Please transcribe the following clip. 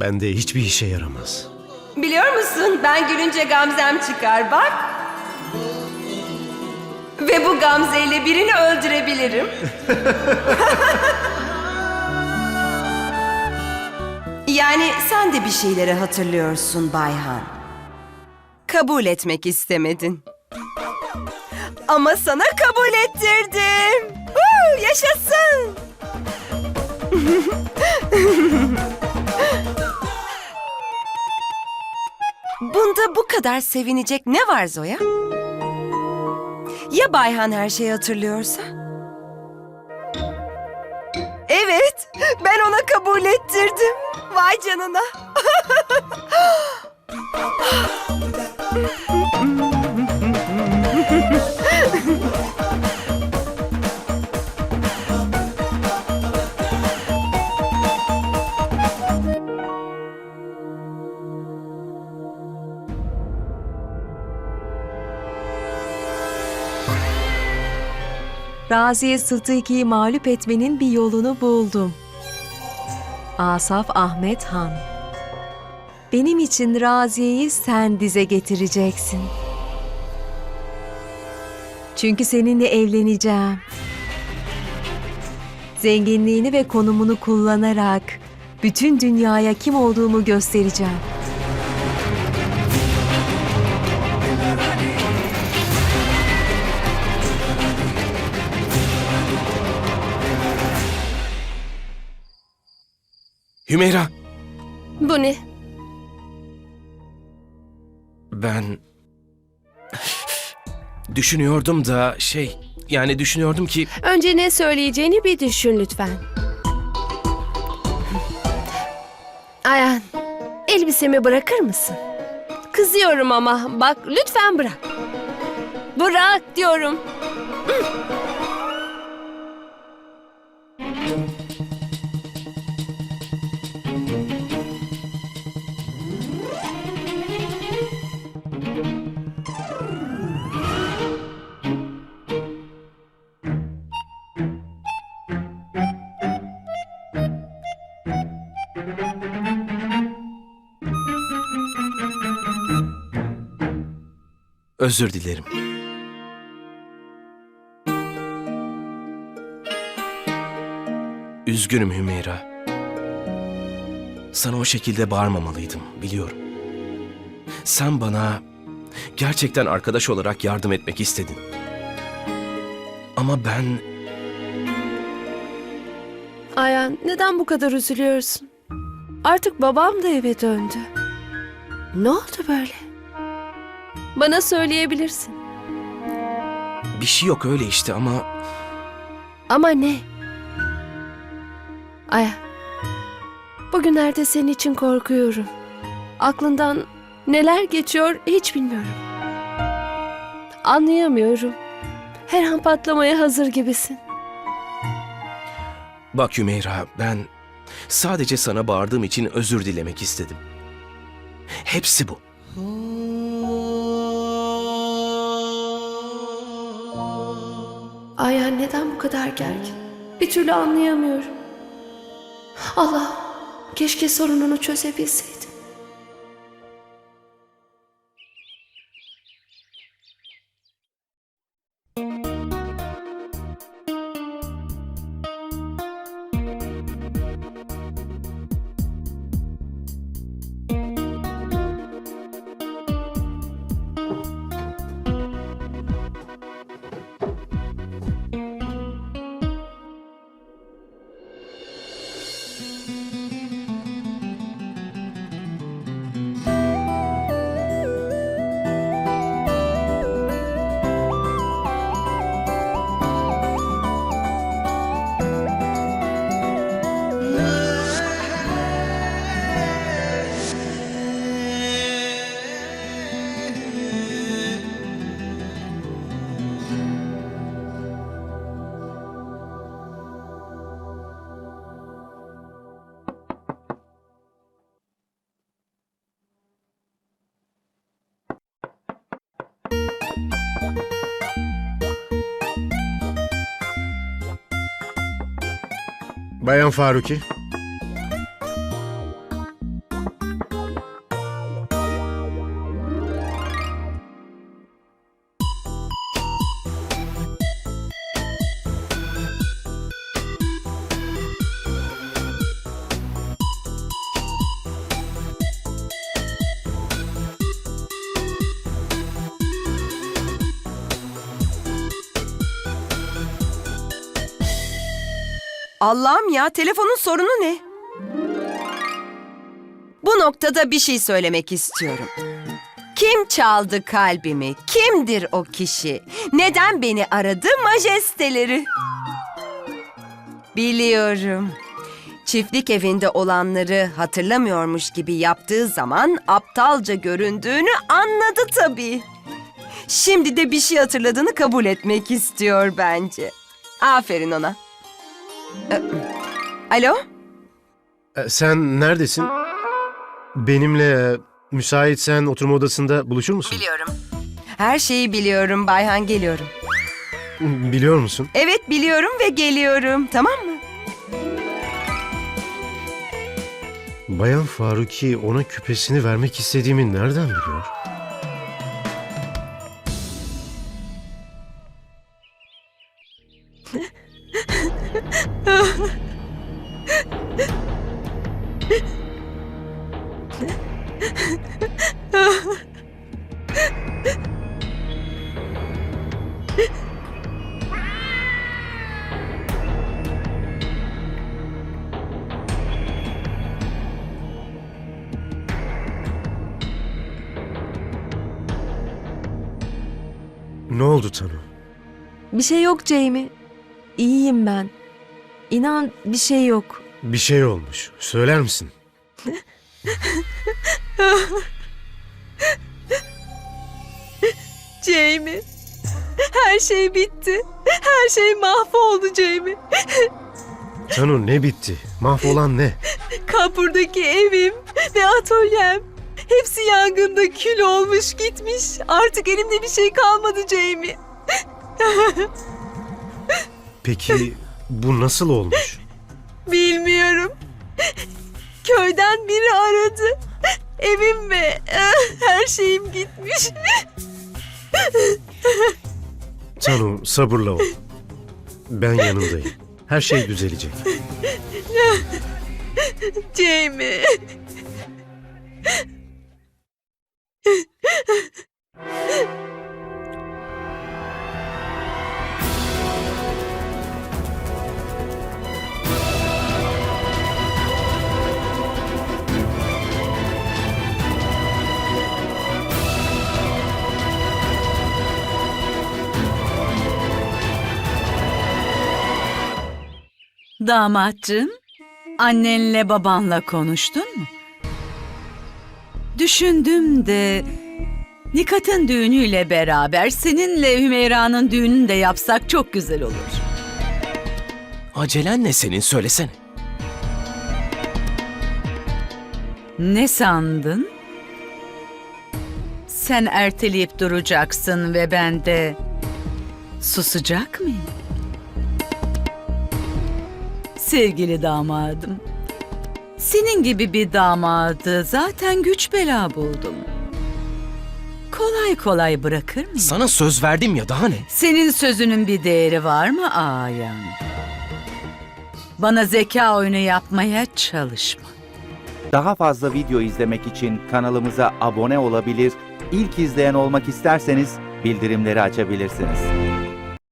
bende hiçbir işe yaramaz. Biliyor musun ben gülünce gamzem çıkar bak. Ve bu gamzeyle birini öldürebilirim. yani sen de bir şeyleri hatırlıyorsun Bayhan. Kabul etmek istemedin. Ama sana kabul ettirdim. Huu, yaşasın. Bunda bu kadar sevinecek ne var Zoya? Ya Bayhan her şeyi hatırlıyorsa? Evet, ben ona kabul ettirdim. Vay canına. Raziye Sıddıki'yi mağlup etmenin bir yolunu buldum. Asaf Ahmet Han. Benim için Raziye'yi sen dize getireceksin. Çünkü seninle evleneceğim. Zenginliğini ve konumunu kullanarak bütün dünyaya kim olduğumu göstereceğim. Hümeyra, Bu ne? ben... Düşünüyordum da şey... Yani düşünüyordum ki Önce ne söyleyeceğini bir düşün lütfen. Ayan, elbisemi bırakır mısın? Kızıyorum ama bak lütfen bırak. Bırak diyorum. Özür dilerim. Üzgünüm Hümeyra. Sana o şekilde bağırmamalıydım, biliyorum. Sen bana gerçekten arkadaş olarak yardım etmek istedin. Ama ben Ayan, neden bu kadar üzülüyorsun? Artık babam da eve döndü. Ne oldu böyle? Bana söyleyebilirsin. bir şey yok öyle işte ama Ama ne? Aya. Bugünlerde senin için korkuyorum. Aklından neler geçiyor hiç bilmiyorum. Anlayamıyorum. Her an patlamaya hazır gibisin. bak Hümeyra ben sadece sana bağırdığım için özür dilemek istedim. Hepsi bu. Aya neden bu kadar gergin? Bir türlü anlayamıyorum. Allah, keşke sorununu çözebilseydim. Bayan Faruki. Allah'ım ya telefonun sorunu ne? Bu noktada bir şey söylemek istiyorum. Kim çaldı kalbimi? Kimdir o kişi? Neden beni aradı majesteleri? Biliyorum. Çiftlik evinde olanları hatırlamıyormuş gibi yaptığı zaman aptalca göründüğünü anladı tabii. Şimdi de bir şey hatırladığını kabul etmek istiyor bence. Aferin ona. Ee, Alo? E, Sen neredesin? Benimle e, müsaitsen oturma odasında buluşur musun? Biliyorum. Her şeyi biliyorum Bayhan geliyorum. Biliyor musun? Evet biliyorum ve geliyorum tamam mı? Bayan Faruki ona küpesini vermek istediğimi nereden biliyor? Ne oldu Tanu? Bir şey yok Jamie. İyiyim ben. İnan bir şey yok. Bir şey olmuş. Söyler misin? Jamie. Her şey bitti. Her şey mahvoldu Jamie. Tanu ne bitti? Mahvolan ne? Kapurdaki evim ve atölyem. Hepsi yangında kül olmuş gitmiş. Artık elimde bir şey kalmadı Jamie. Peki bu nasıl olmuş? Bilmiyorum. Köyden biri aradı. Evim ve eh, her şeyim gitmiş. Tanu sabırla ol. Ben yanındayım. Her şey düzelecek. Jamie. Damatcığım, annenle babanla konuştun mu? Düşündüm de Nikat'ın düğünüyle beraber seninle Hümeyra'nın düğününü de yapsak çok güzel olur. Acelen ne senin söylesene. Ne sandın? Sen erteleyip duracaksın ve ben de susacak mıyım? Sevgili damadım, senin gibi bir damadı zaten güç bela buldum. Kolay kolay bırakır mıyım? Sana söz verdim ya daha ne? Senin sözünün bir değeri var mı Ayan? Bana zeka oyunu yapmaya çalışma. Daha fazla video izlemek için kanalımıza abone olabilir, ilk izleyen olmak isterseniz bildirimleri açabilirsiniz.